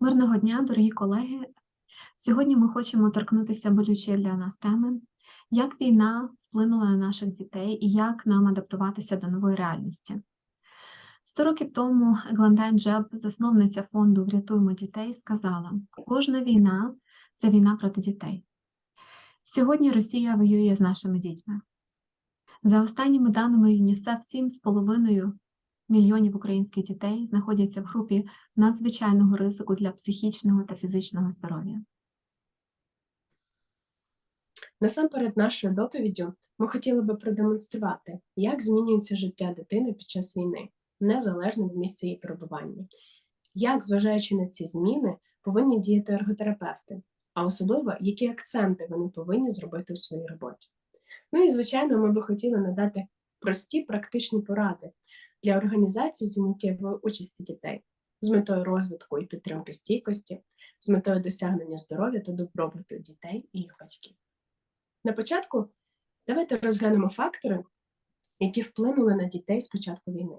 Мирного дня, дорогі колеги. Сьогодні ми хочемо торкнутися болючої для нас теми, як війна вплинула на наших дітей і як нам адаптуватися до нової реальності. Сто років тому Еглантайн Джеб, засновниця фонду Врятуємо дітей, сказала: кожна війна це війна проти дітей. Сьогодні Росія воює з нашими дітьми. За останніми даними ЮНІСЕФ, 7,5 мільйонів українських дітей знаходяться в групі надзвичайного ризику для психічного та фізичного здоров'я. Насамперед, нашою доповіддю ми хотіли би продемонструвати, як змінюється життя дитини під час війни, незалежно від місця її перебування, як, зважаючи на ці зміни, повинні діяти ерготерапевти, а особливо, які акценти вони повинні зробити у своїй роботі. Ну і, звичайно, ми би хотіли надати прості практичні поради для організації заняттєвої участі дітей з метою розвитку і підтримки стійкості, з метою досягнення здоров'я та добробуту дітей і їх батьків. На початку давайте розглянемо фактори, які вплинули на дітей з початку війни.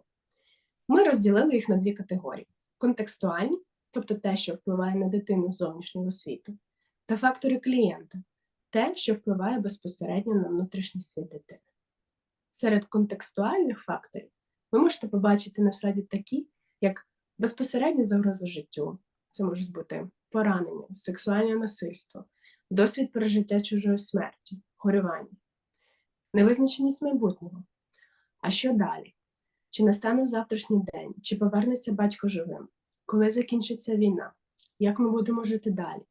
Ми розділили їх на дві категорії: контекстуальні, тобто те, що впливає на дитину з зовнішнього світу, та фактори клієнта, те, що впливає безпосередньо на внутрішній світ дитини. Серед контекстуальних факторів ви можете побачити на слайді такі, як безпосередня загроза життю, це можуть бути поранення, сексуальне насильство, досвід пережиття чужої смерті, горювання, невизначеність майбутнього. А що далі? Чи настане завтрашній день, чи повернеться батько живим? Коли закінчиться війна? Як ми будемо жити далі?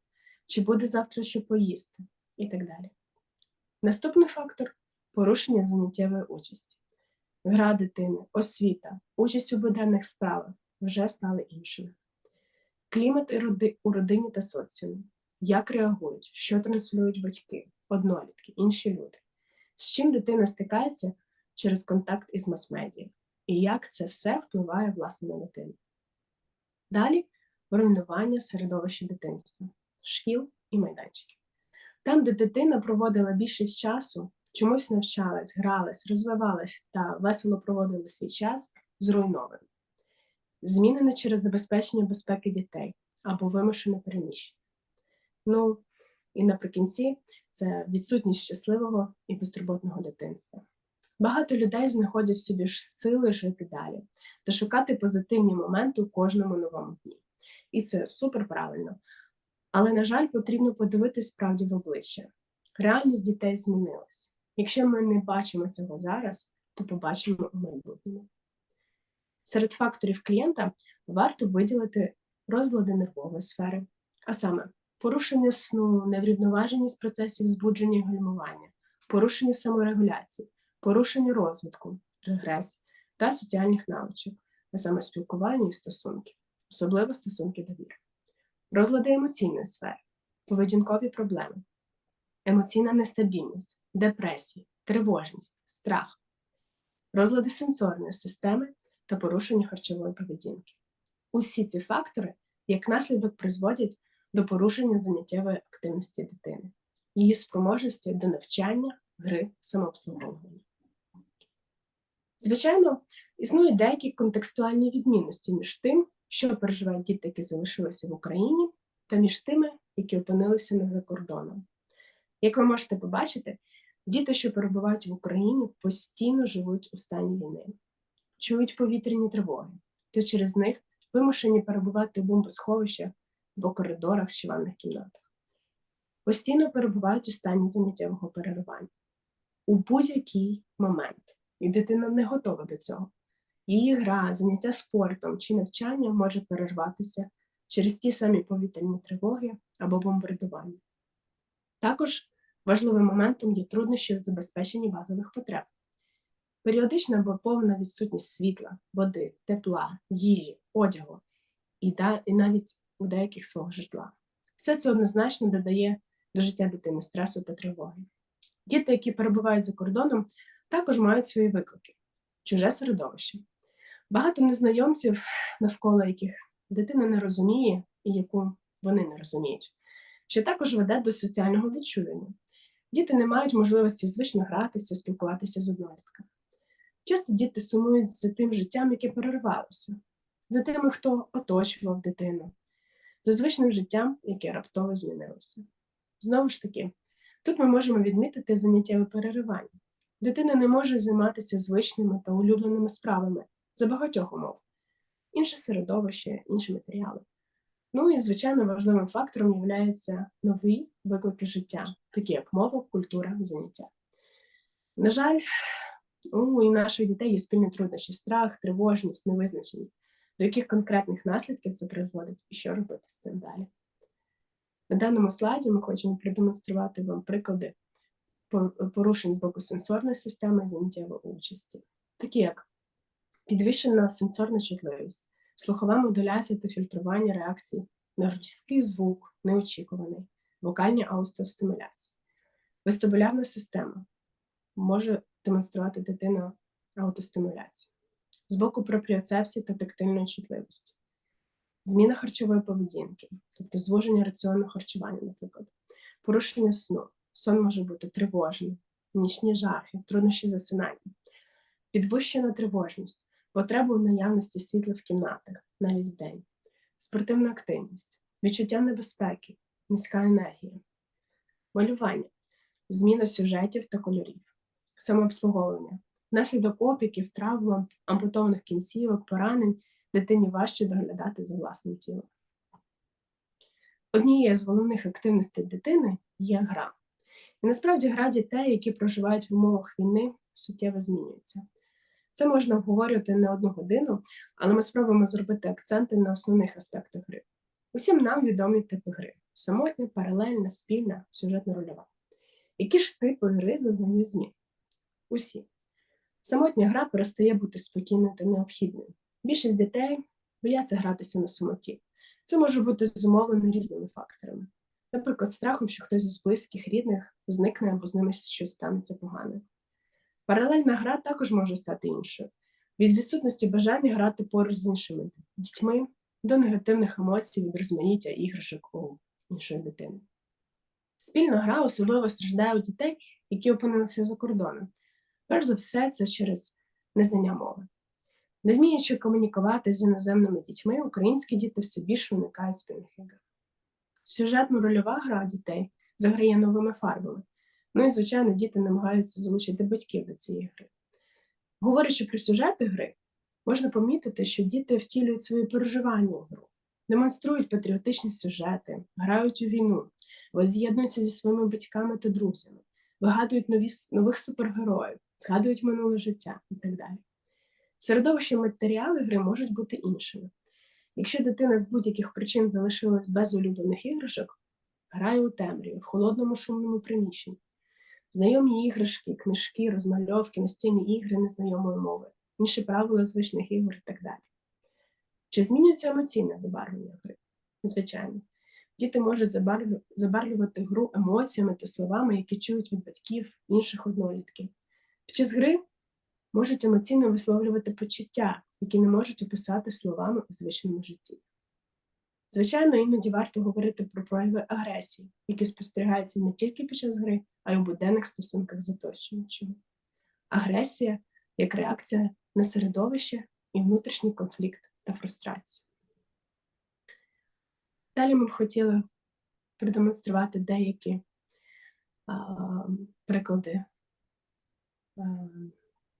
Чи буде завтра що поїсти? І так далі. Наступний фактор порушення заняттєвої участі. Гра дитини, освіта, участь у буденних справах вже стали іншими. Клімат у родині та соціумі, як реагують, що транслюють батьки, однолітки, інші люди, з чим дитина стикається через контакт із мас-медіа, і як це все впливає власне на дитину. Далі руйнування середовища дитинства, шкіл і майданчиків. Там, де дитина проводила більшість часу, чомусь навчалась, гралась, розвивалась та весело проводила свій час, зруйновано. Змінене через забезпечення безпеки дітей або вимушене переміщення. Ну, і наприкінці це відсутність щасливого і безтурботного дитинства. Багато людей знаходять в собі сили жити далі та шукати позитивні моменти у кожному новому дні. І це супер правильно. Але, на жаль, потрібно подивитись справді в обличчя. Реальність дітей змінилась. Якщо ми не бачимо цього зараз, то побачимо у майбутньому. Серед факторів клієнта варто виділити розлади нервової сфери, а саме порушення сну, неврівноваженість процесів збудження і гальмування, порушення саморегуляції, порушення розвитку, регрес та соціальних навичок, а саме спілкування і стосунки, особливо стосунки довіри, розлади емоційної сфери, поведінкові проблеми, емоційна нестабільність, депресія, тривожність, страх, розлади сенсорної системи та порушення харчової поведінки. Усі ці фактори як наслідок призводять до порушення заняттєвої активності дитини, її спроможності до навчання, гри, самообслуговування. Звичайно, існують деякі контекстуальні відмінності між тим, що переживають діти, які залишилися в Україні, та між тими, які опинилися не за кордоном. Як ви можете побачити, діти, що перебувають в Україні, постійно живуть у стані війни, чують повітряні тривоги, то через них вимушені перебувати в бомбосховищах або коридорах чи ванних кімнатах. Постійно перебувають у стані заняттєвого переривання. У будь-який момент, і дитина не готова до цього. Її гра, заняття спортом чи навчання може перерватися через ті самі повітряні тривоги або бомбардування. Також важливим моментом є труднощі в забезпеченні базових потреб. Періодична або повна відсутність світла, води, тепла, їжі, одягу і, і навіть у деяких свого житла. Все це однозначно додає до життя дитини стресу та тривоги. Діти, які перебувають за кордоном, також мають свої виклики, чуже середовище. Багато незнайомців, навколо яких дитина не розуміє і яку вони не розуміють, що також веде до соціального відчуження. Діти не мають можливості звично гратися, спілкуватися з однолітками. Часто діти сумують за тим життям, яке перервалося, за тими, хто оточував дитину, за звичним життям, яке раптово змінилося. Знову ж таки, тут ми можемо відмітити заняттєве переривання. Дитина не може займатися звичними та улюбленими справами за багатьох умов, інше середовище, інші матеріали. Ну і, звичайно, важливим фактором є нові виклики життя, такі як мова, культура, заняття. На жаль, у наших дітей є спільні труднощі, страх, тривожність, невизначеність, до яких конкретних наслідків це призводить і що робити з цим далі. На даному слайді ми хочемо продемонструвати вам приклади порушень з боку сенсорної системи заняттєвої участі, такі як підвищена сенсорна чутливість, слухова модуляція та фільтрування реакцій на різкий звук, неочікуваний, вокальні аустостимуляції. Вестибулярна система може демонструвати дитина аутостимуляцію. З боку пропріоцепсії та тактильної чутливості. Зміна харчової поведінки, тобто звуження раціонного харчування, наприклад, порушення сну. Сон може бути тривожний, нічні жахи, труднощі засинання, підвищена тривожність, потреба в наявності світла в кімнатах, навіть вдень, спортивна активність, відчуття небезпеки, низька енергія, малювання, зміна сюжетів та кольорів, самообслуговування, внаслідок опіків, травм, ампутованих кінцівок, поранень дитині важче доглядати за власним тілом. Однією з головних активностей дитини є гра. І насправді гра дітей, які проживають в умовах війни, суттєво змінюється. Це можна обговорювати не одну годину, але ми спробуємо зробити акценти на основних аспектах гри. Усім нам відомі типи гри: самотня, паралельна, спільна, сюжетно рольова. Які ж типи гри зазнають змін? Усі. Самотня гра перестає бути спокійною та необхідною. Більшість дітей бояться гратися на самоті. Це може бути зумовлено різними факторами. Наприклад, страхом, що хтось із близьких, рідних зникне або з ними щось станеться погане. Паралельна гра також може стати іншою. Від відсутності бажання грати поруч з іншими дітьми до негативних емоцій від розмаїття іграшок у іншої дитини. Спільна гра особливо страждає у дітей, які опинилися за кордоном. Перш за все, це через незнання мови. Не вміючи комунікувати з іноземними дітьми, українські діти все більше уникають спільних ігор. Сюжетно-рольова гра дітей заграє новими фарбами. Ну і, звичайно, діти намагаються залучити батьків до цієї гри. Говорячи про сюжети гри, можна помітити, що діти втілюють свої переживання у гру, демонструють патріотичні сюжети, грають у війну, воз'єднуються зі своїми батьками та друзями, вигадують нові, нових супергероїв, згадують минуле життя і так далі. Середовище матеріали гри можуть бути іншими. Якщо дитина з будь-яких причин залишилась без улюблених іграшок, грає у темряві, в холодному шумному приміщенні. Знайомі іграшки, книжки, розмальовки, настільні ігри незнайомої мови, інші правила звичних ігор і так далі. Чи змінюється емоційне забарвлення гри? Звичайно. Діти можуть забарвлювати гру емоціями та словами, які чують від батьків інших однолітків. Під час гри можуть емоційно висловлювати почуття, які не можуть описати словами у звичному житті. Звичайно, іноді варто говорити про прояви агресії, які спостерігаються не тільки під час гри, а й у буденних стосунках з оточуючими. Агресія як реакція на середовище і внутрішній конфлікт та фрустрацію. Далі ми б хотіли продемонструвати деякі а, приклади а,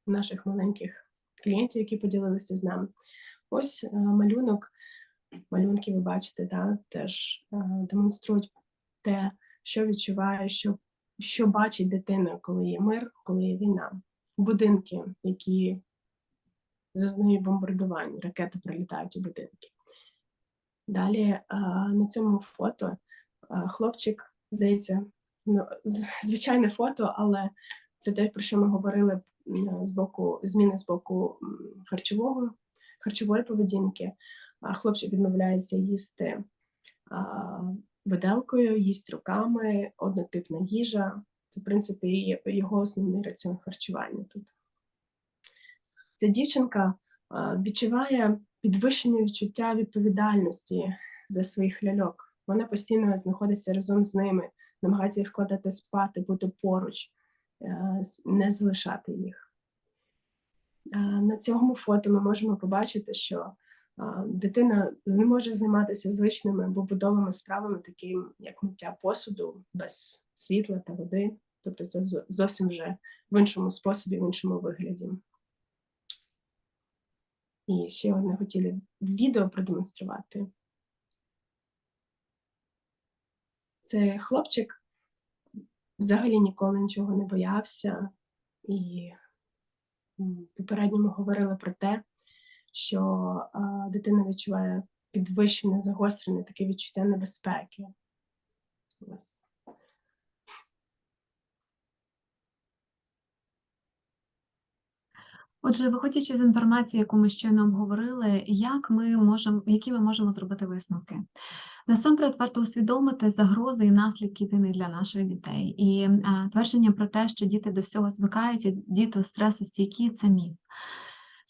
наших маленьких клієнтів, які поділилися з нами. Ось а, малюнок, малюнки ви бачите, да, теж а, демонструють те, що відчуває, що, що бачить дитина, коли є мир, коли є війна. Будинки, які зазнають бомбардувань, ракети прилітають у будинки. Далі а, на цьому фото а, хлопчик, здається, ну, звичайне фото, але це те, про що ми говорили з боку зміни з боку харчового, харчової поведінки. Хлопчик відмовляється їсти виделкою, їсть руками, однотипна їжа. Це, в принципі, його основний раціон харчування тут. Ця дівчинка відчуває підвищення відчуття відповідальності за своїх ляльок. Вона постійно знаходиться разом з ними, намагається їх вкладати спати, бути поруч, е, не залишати їх. На цьому фото ми можемо побачити, що дитина не може займатися звичними побутовими справами, таким як миття посуду без світла та води. Тобто це зовсім вже в іншому способі, в іншому вигляді. І ще одне хотіли відео продемонструвати. Це хлопчик взагалі ніколи нічого не боявся, і попередньо ми говорили про те, що а, дитина відчуває підвищене, загострене таке відчуття небезпеки. Ось. Отже, виходячи з інформації, яку ми щойно обговорили, як ми можемо, які ми можемо зробити висновки? Насамперед варто усвідомити загрози і наслідки війни для наших дітей. І а, твердження про те, що діти до всього звикають, і діти стресостійкі – це міф.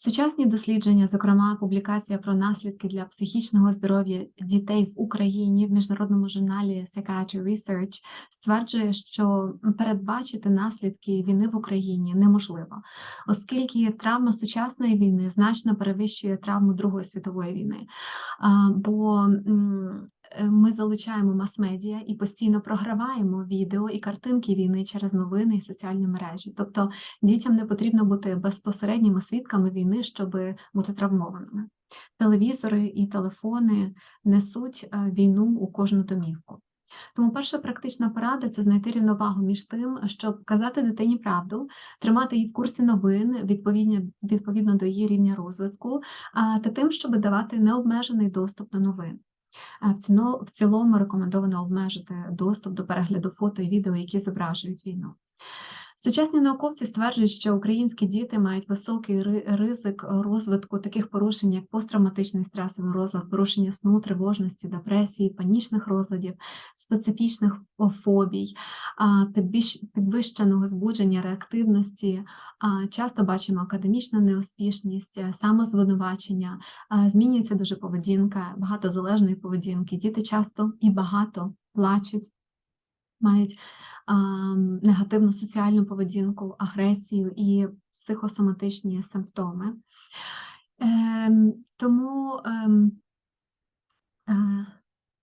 Сучасні дослідження, зокрема публікація про наслідки для психічного здоров'я дітей в Україні в міжнародному журналі Psychiatry Research стверджує, що передбачити наслідки війни в Україні неможливо, оскільки травма сучасної війни значно перевищує травму Другої світової війни. Бо ми залучаємо мас-медіа і постійно програваємо відео і картинки війни через новини і соціальні мережі. Тобто дітям не потрібно бути безпосередніми свідками війни, щоб бути травмованими. Телевізори і телефони несуть е, війну у кожну домівку. Тому перша практична порада це знайти рівновагу між тим, щоб казати дитині правду, тримати її в курсі новин відповідно, відповідно до її рівня розвитку, та тим, щоб давати необмежений доступ до новин. В цілому рекомендовано обмежити доступ до перегляду фото і відео, які зображують війну. Сучасні науковці стверджують, що українські діти мають високий ризик розвитку таких порушень, як посттравматичний стресовий розлад, порушення сну, тривожності, депресії, панічних розладів, специфічних фобій, підвищеного збудження реактивності. Часто бачимо академічну неуспішність, самозвинувачення, змінюється дуже поведінка, багато залежної поведінки. Діти часто і багато плачуть, мають а, негативну соціальну поведінку, агресію і психосоматичні симптоми. Е, тому е, е,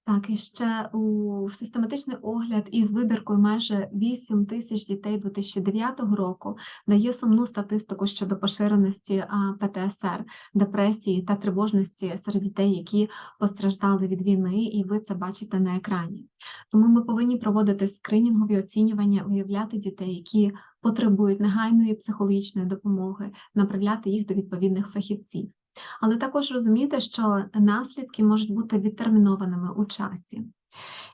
так, і ще у систематичний огляд із вибіркою майже 8 тисяч дітей 2009 року дає сумну статистику щодо поширеності ПТСР, депресії та тривожності серед дітей, які постраждали від війни, і ви це бачите на екрані. Тому ми повинні проводити скринінгові оцінювання, виявляти дітей, які потребують негайної психологічної допомоги, направляти їх до відповідних фахівців. Але також розуміти, що наслідки можуть бути відтермінованими у часі.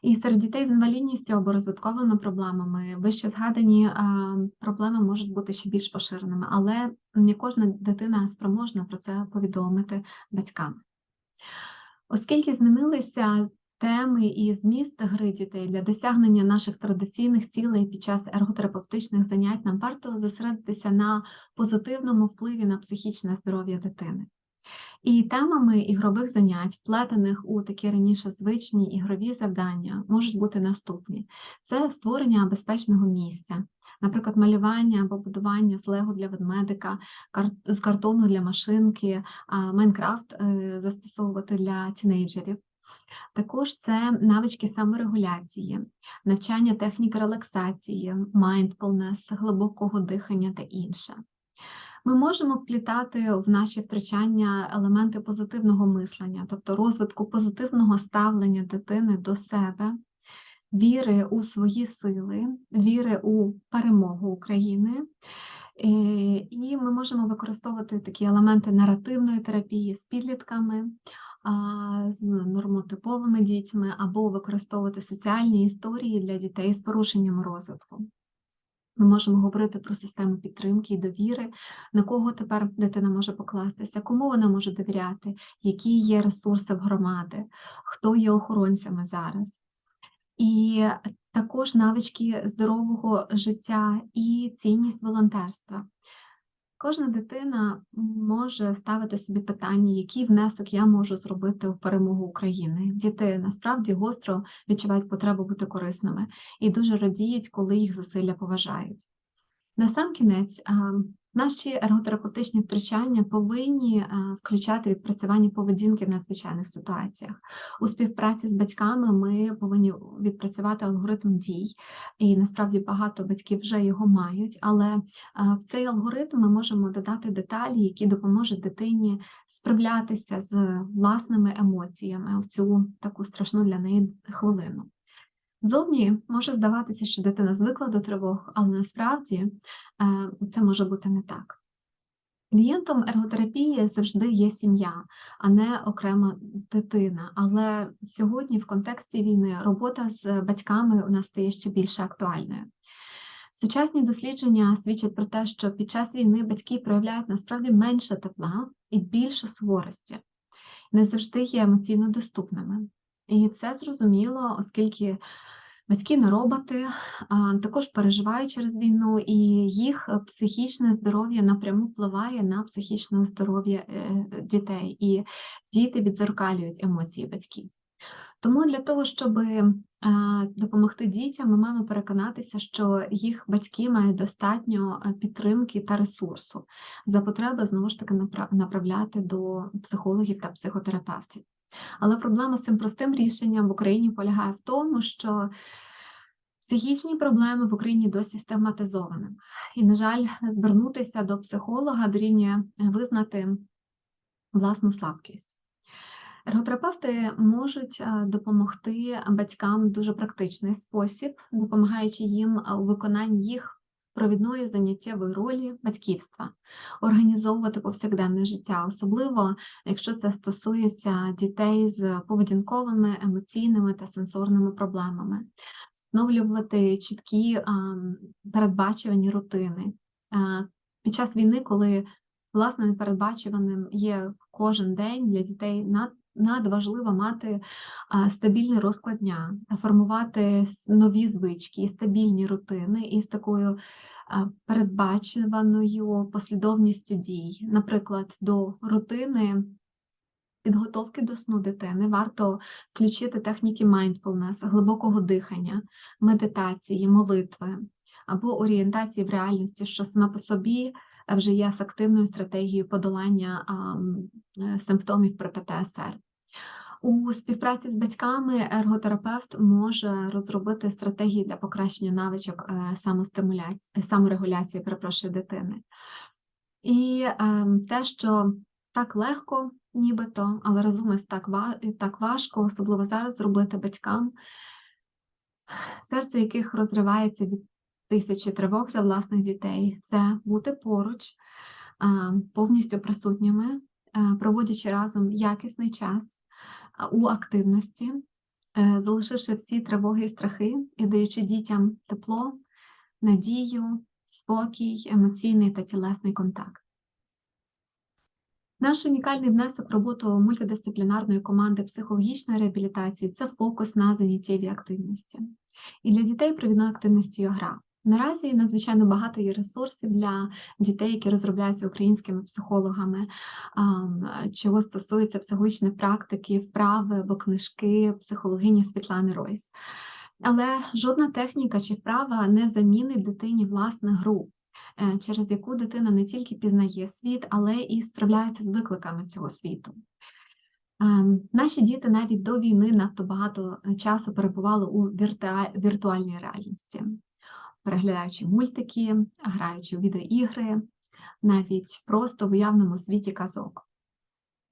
І серед дітей з інвалідністю або розвитковими проблемами вище згадані а, проблеми можуть бути ще більш поширеними, але не кожна дитина спроможна про це повідомити батькам. Оскільки змінилися теми і зміст гри дітей для досягнення наших традиційних цілей під час ерготерапевтичних занять, нам варто зосередитися на позитивному впливі на психічне здоров'я дитини. І темами ігрових занять, вплетених у такі раніше звичні ігрові завдання, можуть бути наступні: це створення безпечного місця, наприклад, малювання або будування з лего для ведмедика, з картону для машинки, Майнкрафт е, застосовувати для тінейджерів. Також це навички саморегуляції, навчання технік релаксації, mindfulness, глибокого дихання та інше. Ми можемо вплітати в наші втрачання елементи позитивного мислення, тобто розвитку позитивного ставлення дитини до себе, віри у свої сили, віри у перемогу України. Е, І ми можемо використовувати такі елементи наративної терапії з підлітками, з нормотиповими дітьми, або використовувати соціальні історії для дітей з порушенням розвитку. Ми можемо говорити про систему підтримки і довіри, на кого тепер дитина може покластися, кому вона може довіряти, які є ресурси в громади, хто є охоронцями зараз. І також навички здорового життя і цінність волонтерства. Кожна дитина може ставити собі питання, який внесок я можу зробити у перемогу України. Діти насправді гостро відчувають потребу бути корисними і дуже радіють, коли їх зусилля поважають. Насамкінець, а, Наші ерготерапевтичні втручання повинні е, включати відпрацювання поведінки в надзвичайних ситуаціях. У співпраці з батьками ми повинні відпрацювати алгоритм дій, і насправді багато батьків вже його мають. Але е, в цей алгоритм ми можемо додати деталі, які допоможуть дитині справлятися з власними емоціями в цю таку страшну для неї хвилину. Зовні може здаватися, що дитина звикла до тривог, але насправді е, це може бути не так. Клієнтом ерготерапії завжди є сім'я, а не окрема дитина. Але сьогодні, в контексті війни, робота з батьками у нас стає ще більше актуальною. Сучасні дослідження свідчать про те, що під час війни батьки проявляють насправді менше тепла і більше суворості, не завжди є емоційно доступними. І це зрозуміло, оскільки батьки не роботи, також переживають через війну, і їх психічне здоров'я напряму впливає на психічне здоров'я е, дітей, і діти відзеркалюють емоції батьків. Тому для того, щоб допомогти дітям, ми маємо переконатися, що їх батьки мають достатньо е, підтримки та ресурсу за потреби знову ж таки напра- направляти до психологів та психотерапевтів. Але проблема з цим простим рішенням в Україні полягає в тому, що психічні проблеми в Україні досі стигматизовані. І, на жаль, звернутися до психолога дорівнює визнати власну слабкість. Ерготерапевти можуть е, допомогти батькам в дуже практичний спосіб, допомагаючи їм у виконанні їх провідної заняттєвої ролі батьківства, організовувати повсякденне життя, особливо якщо це стосується дітей з поведінковими, емоційними та сенсорними проблемами, встановлювати чіткі передбачувані рутини. Під час війни, коли власне непередбачуваним є кожен день для дітей над надважливо мати стабільний розклад дня, формувати нові звички, стабільні рутини із такою передбачуваною послідовністю дій. Наприклад, до рутини підготовки до сну дитини варто включити техніки mindfulness, глибокого дихання, медитації, молитви або орієнтації в реальності, що саме по собі вже є ефективною стратегією подолання е, симптомів при ПТСР. У співпраці з батьками ерготерапевт може розробити стратегії для покращення навичок е, самостимуляції, саморегуляції, перепрошую, дитини. І ем, те, що так легко, нібито, але із так, так важко, особливо зараз зробити батькам, серце яких розривається від тисячі тривог за власних дітей, це бути поруч, а, повністю присутніми, е, проводячи разом якісний час у активності, е, залишивши всі тривоги і страхи і даючи дітям тепло, надію, спокій, емоційний та тілесний контакт. Наш унікальний внесок в роботу мультидисциплінарної команди психологічної реабілітації це фокус на заняттєвій активності. І для дітей провідною активністю є гра. Наразі надзвичайно багато є ресурсів для дітей, які розробляються українськими психологами, чого стосується психологічної практики, вправи або книжки психологині Світлани Ройс. Але жодна техніка чи вправа не замінить дитині власне гру, е, через яку дитина не тільки пізнає світ, але і справляється з викликами цього світу. Ем, Наші діти навіть до війни надто багато е, часу перебували у віртуа- віртуальній реальності, переглядаючи мультики, граючи у відеоігри, навіть просто в уявному світі казок.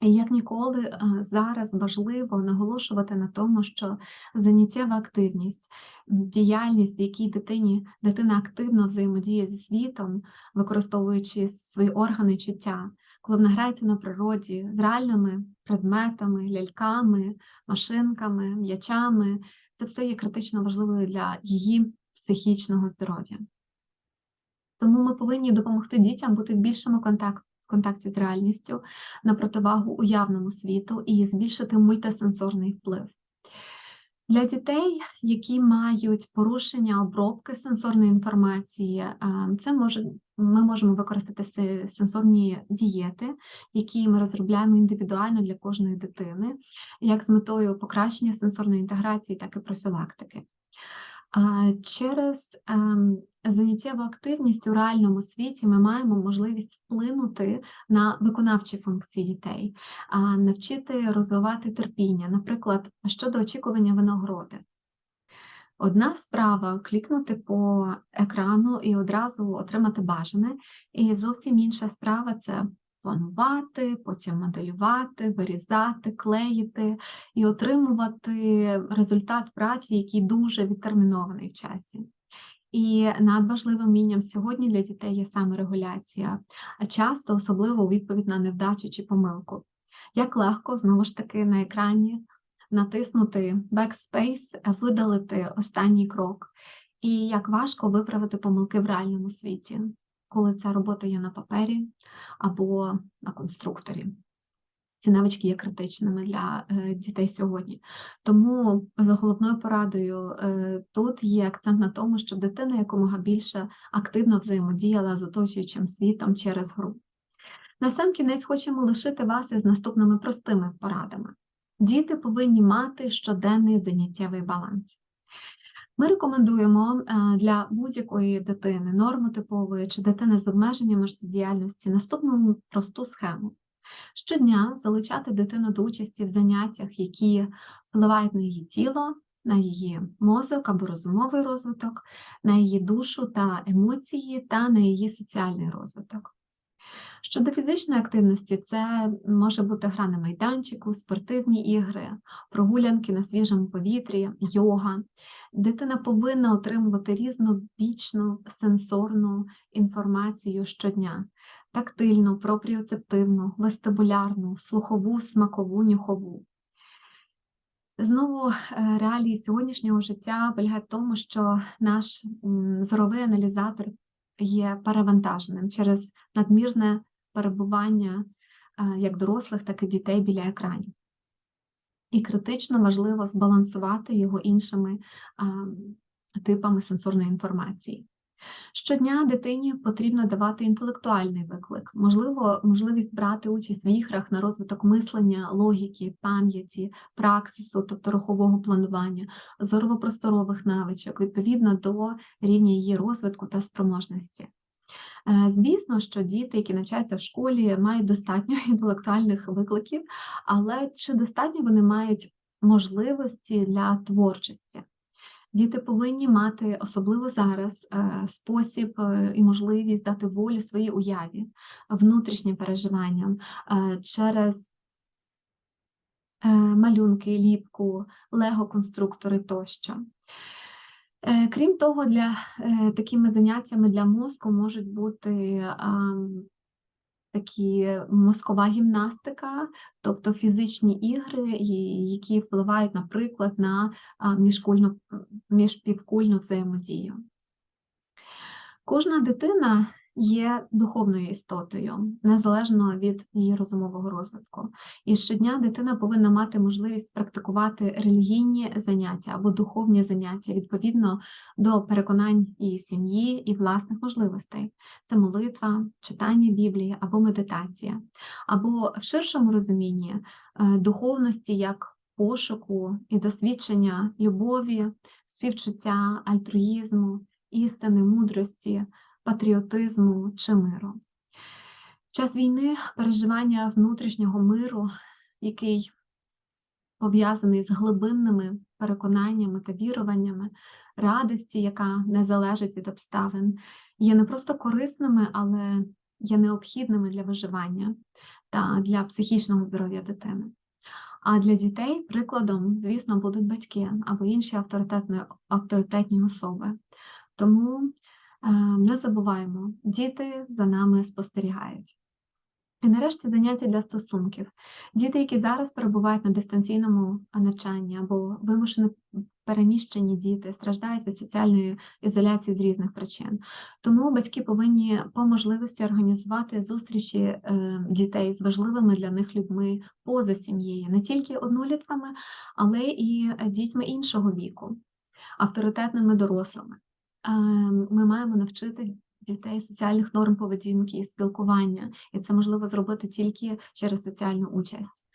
І як ніколи е, зараз важливо наголошувати на тому, що заняттєва активність, діяльність, в якій дитині дитина активно взаємодіє зі світом, використовуючи свої органи чуття, коли вона грається на природі з реальними предметами, ляльками, машинками, м'ячами, це все є критично важливою для її психічного здоров'я. Тому ми повинні допомогти дітям бути в більшому контакт, контакті з реальністю на противагу уявному світу і збільшити мультисенсорний вплив. Для дітей, які мають порушення обробки сенсорної інформації, е, це може ми можемо використати сенсорні дієти, які ми розробляємо індивідуально для кожної дитини, як з метою покращення сенсорної інтеграції, так і профілактики. Через ем, заняттєву активність у реальному світі ми маємо можливість вплинути на виконавчі функції дітей, навчити розвивати терпіння, наприклад, щодо очікування винагороди. Одна справа клікнути по екрану і одразу отримати бажане, і зовсім інша справа це планувати, потім моделювати, вирізати, клеїти і отримувати результат праці, який дуже відтермінований в часі. І надважливим вмінням сьогодні для дітей є саме регуляція, а часто особливо у відповідь на невдачу чи помилку. Як легко знову ж таки на екрані натиснути Backspace, видалити останній крок, і як важко виправити помилки в реальному світі, коли ця робота є на папері або на конструкторі. Ці навички є критичними для е, дітей сьогодні. Тому за головною порадою е, тут є акцент на тому, щоб дитина якомога більше активно взаємодіяла з оточуючим світом через гру. На сам кінець хочемо лишити вас із наступними простими порадами. Діти повинні мати щоденний заняттєвий баланс. Ми рекомендуємо е, для будь-якої дитини, нормотипової чи дитини з обмеженнями життєдіяльності наступну просту схему. Щодня залучати дитину до участі в заняттях, які впливають на її тіло, на її мозок або розумовий розвиток, на її душу та емоції та на її соціальний розвиток. Щодо фізичної активності, це може бути гра на майданчику, спортивні ігри, прогулянки на свіжому повітрі, йога. Дитина повинна отримувати різнобічну сенсорну інформацію щодня: тактильну, пропріоцептивну, вестибулярну, слухову, смакову, нюхову. Знову е, реалії сьогоднішнього життя полягають в тому, що наш зоровий аналізатор є перевантаженим через надмірне перебування е, як дорослих, так і дітей біля екранів. І критично важливо збалансувати його іншими типами сенсорної інформації. Щодня дитині потрібно давати інтелектуальний виклик, можливо, можливість брати участь в іграх на розвиток мислення, логіки, пам'яті, праксису, тобто рухового планування, зорово-просторових навичок відповідно до рівня її розвитку та спроможності. Е, Звісно, що діти, які навчаються в школі, мають достатньо інтелектуальних викликів, але чи достатньо вони мають можливості для творчості? Діти повинні мати, особливо зараз, е, спосіб е, і можливість дати волю своїй уяві, внутрішнім переживанням через малюнки, ліпку, лего-конструктори тощо. Е, Крім того, для е, такими заняттями для мозку можуть бути такі мозкова гімнастика, тобто фізичні ігри, які впливають, наприклад, на міжкульну, міжпівкульну взаємодію. Кожна дитина є духовною істотою, незалежно від її розумового розвитку. І щодня дитина повинна мати можливість практикувати релігійні заняття або духовні заняття відповідно до переконань і сім'ї, і власних можливостей. Це молитва, читання Біблії або медитація, або в ширшому розумінні е, духовності як пошуку і досвідчення любові, співчуття, альтруїзму, істини, мудрості, патріотизму чи миру. Час війни переживання внутрішнього миру, який пов'язаний з глибинними переконаннями та віруваннями, радості, яка не залежить від обставин, є не просто корисними, але є необхідними для виживання та для психічного здоров'я дитини. А для дітей прикладом, звісно, будуть батьки або інші авторитетні, особи. Тому не забуваємо, діти за нами спостерігають. І нарешті заняття для стосунків. Діти, які зараз перебувають на дистанційному навчанні або вимушено переміщені діти, страждають від соціальної ізоляції з різних причин. Тому батьки повинні по можливості організувати зустрічі е, дітей з важливими для них людьми поза сім'єю, не тільки однолітками, але і дітьми іншого віку, авторитетними дорослими. Ми маємо навчити дітей соціальних норм поведінки і спілкування, і це можливо зробити тільки через соціальну участь.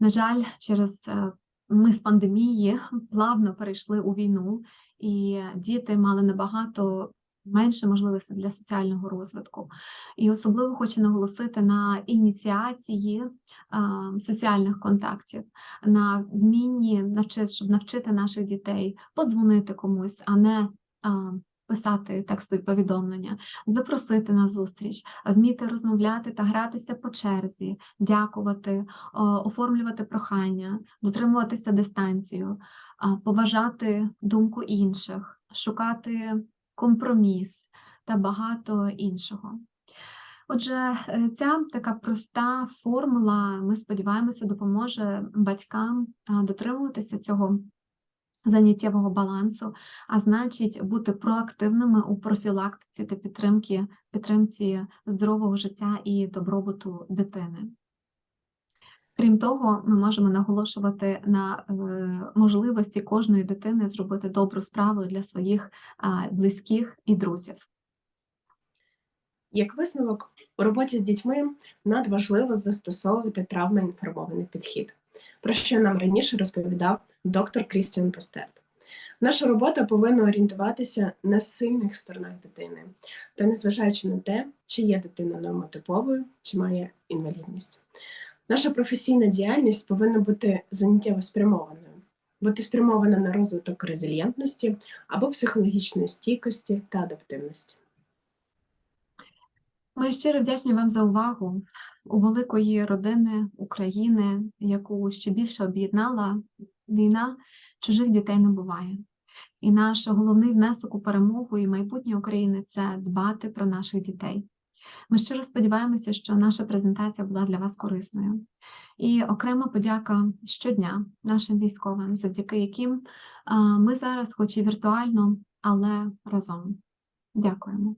На жаль, через е, ми з пандемії плавно перейшли у війну, і діти мали набагато менше можливостей для соціального розвитку. І особливо хочу наголосити на ініціації а, соціальних контактів, на вмінні навчити, щоб навчити наших дітей подзвонити комусь, а не писати текстові повідомлення, запросити на зустріч, вміти розмовляти та гратися по черзі, дякувати, оформлювати прохання, дотримуватися дистанцію, поважати думку інших, шукати компроміс та багато іншого. Отже, е, ця така проста формула, ми сподіваємося, допоможе батькам дотримуватися цього заняттєвого балансу, а значить бути проактивними у профілактиці та підтримки, підтримці здорового життя і добробуту дитини. Крім того, ми можемо наголошувати на е, можливості кожної дитини зробити добру справу для своїх близьких і друзів. Як висновок, у роботі з дітьми надважливо застосовувати травмоінформований підхід, про що нам раніше розповідав доктор Крістіан Постерт. Наша робота повинна орієнтуватися на сильних сторонах дитини, та незважаючи на те, чи є дитина нормотиповою, чи має інвалідність. Наша професійна діяльність повинна бути заняттєво спрямованою, бути спрямована на розвиток резильєнтності або психологічної стійкості та адаптивності. Ми щиро вдячні вам за увагу у великої родини України, яку ще більше об'єднала війна, чужих дітей не буває. І наш головний внесок у перемогу і майбутнє України це дбати про наших дітей. Ми щиро сподіваємося, що наша презентація була для вас корисною. І окрема подяка щодня нашим військовим, завдяки яким ми зараз, хоч і віртуально, але разом. Дякуємо.